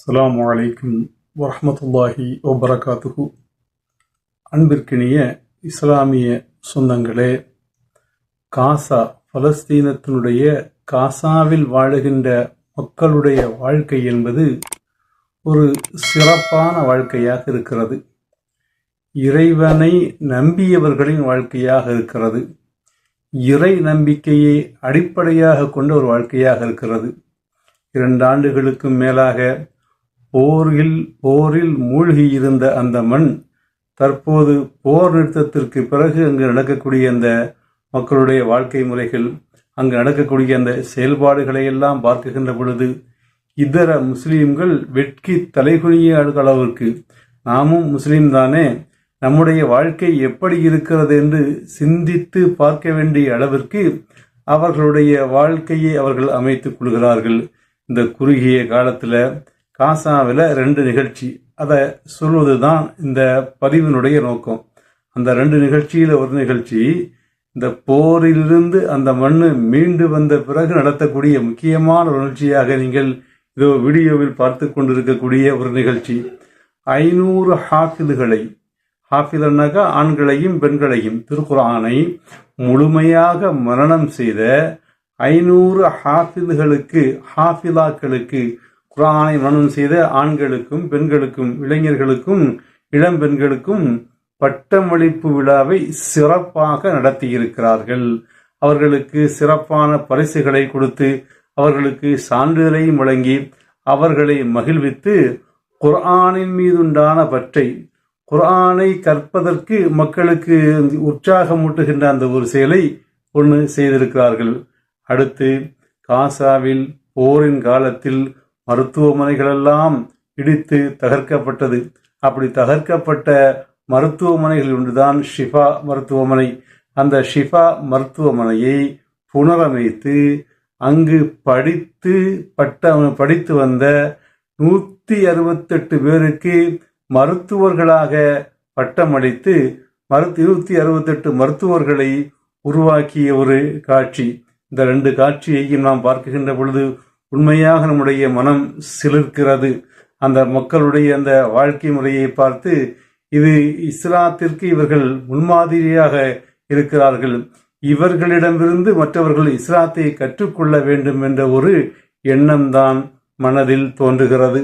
அஸ்ஸலாமு அலைக்கும் வரமத்துல்லாஹி வபரகாத்துஹு. அன்பிற்கினிய இஸ்லாமிய சொந்தங்களே காசா பலஸ்தீனத்தினுடைய காசாவில் வாழுகின்ற மக்களுடைய வாழ்க்கை என்பது ஒரு சிறப்பான வாழ்க்கையாக இருக்கிறது. இறைவனை நம்பியவர்களின் வாழ்க்கையாக இருக்கிறது. இறை நம்பிக்கையை அடிப்படையாக கொண்ட ஒரு வாழ்க்கையாக இருக்கிறது. இரண்டு ஆண்டுகளுக்கும் மேலாக போரில் போரில் மூழ்கி இருந்த அந்த மண் தற்போது போர் நிறுத்தத்திற்கு பிறகு அங்கு நடக்கக்கூடிய அந்த மக்களுடைய வாழ்க்கை முறைகள் அங்கு நடக்கக்கூடிய அந்த செயல்பாடுகளை எல்லாம் பார்க்குகின்ற பொழுது இதர முஸ்லீம்கள் வெட்கி தலைகுனிய அளவிற்கு நாமும் முஸ்லீம் தானே நம்முடைய வாழ்க்கை எப்படி இருக்கிறது என்று சிந்தித்து பார்க்க வேண்டிய அளவிற்கு அவர்களுடைய வாழ்க்கையை அவர்கள் அமைத்துக் கொள்கிறார்கள். இந்த குறுகிய காலத்தில் காசாவில் ரெண்டு நிகழ்ச்சி. அதை சொல்வது தான் இந்த பதிவினுடைய நோக்கம். அந்த ரெண்டு நிகழ்ச்சியில் ஒரு நிகழ்ச்சி இந்த போரிலிருந்து அந்த மண்ணு மீண்டு வந்த பிறகு நடத்தக்கூடிய முக்கியமான ஒரு நிகழ்ச்சியாக நீங்கள் இதோ வீடியோவில் பார்த்து கொண்டிருக்கக்கூடிய ஒரு நிகழ்ச்சி. ஐநூறு ஹாஃபிதுகளை ஹாஃபிதன்னாக்கா ஆண்களையும் பெண்களையும் திருக்குரானை முழுமையாக மரணம் செய்த ஐநூறு ஹாஃபிதுகளுக்கு ஹாஃபிலாக்களுக்கு குரானை மனம் செய்த ஆண்களுக்கும் பெண்களுக்கும் இளைஞர்களுக்கும் இளம் பெண்களுக்கும் பட்டமளிப்பு விழாவை சிறப்பாக நடத்தியிருக்கிறார்கள். அவர்களுக்கு சிறப்பான பரிசுகளை கொடுத்து அவர்களுக்கு சான்றிதழையும் வழங்கி அவர்களை மகிழ்வித்து குர்ஆனின் மீதுண்டான பற்றை குர்ஆனை கற்பதற்கு மக்களுக்கு உற்சாகமூட்டுகின்ற அந்த ஒரு செயலை ஒன்று செய்திருக்கிறார்கள். அடுத்து காசாவில் போரின் காலத்தில் மருத்துவமனைகளெல்லாம் இடித்து தகர்க்கப்பட்டது. அப்படி தகர்க்கப்பட்ட மருத்துவமனைகளில் ஒன்றுதான் ஷிஃபா மருத்துவமனை. அந்த ஷிஃபா மருத்துவமனையை புனரமைத்து அங்கு படித்து பட்ட படித்து வந்த நூற்றி அறுபத்தெட்டு பேருக்கு மருத்துவர்களாக பட்டமளித்து மருத்து இருபத்தி அறுபத்தெட்டு மருத்துவர்களை உருவாக்கிய ஒரு காட்சி. இந்த ரெண்டு காட்சியையும் நாம் பார்க்கின்ற பொழுது உண்மையாக நம்முடைய மனம் சிலிர்க்கிறது. அந்த மக்களுடைய அந்த வாழ்க்கை முறையை பார்த்து இது இஸ்லாத்திற்கு இவர்கள் முன்மாதிரியாக இருக்கிறார்கள். இவர்களிடமிருந்து மற்றவர்கள் இஸ்லாத்தை கற்றுக்கொள்ள வேண்டும் என்ற ஒரு எண்ணம்தான் மனதில் தோன்றுகிறது.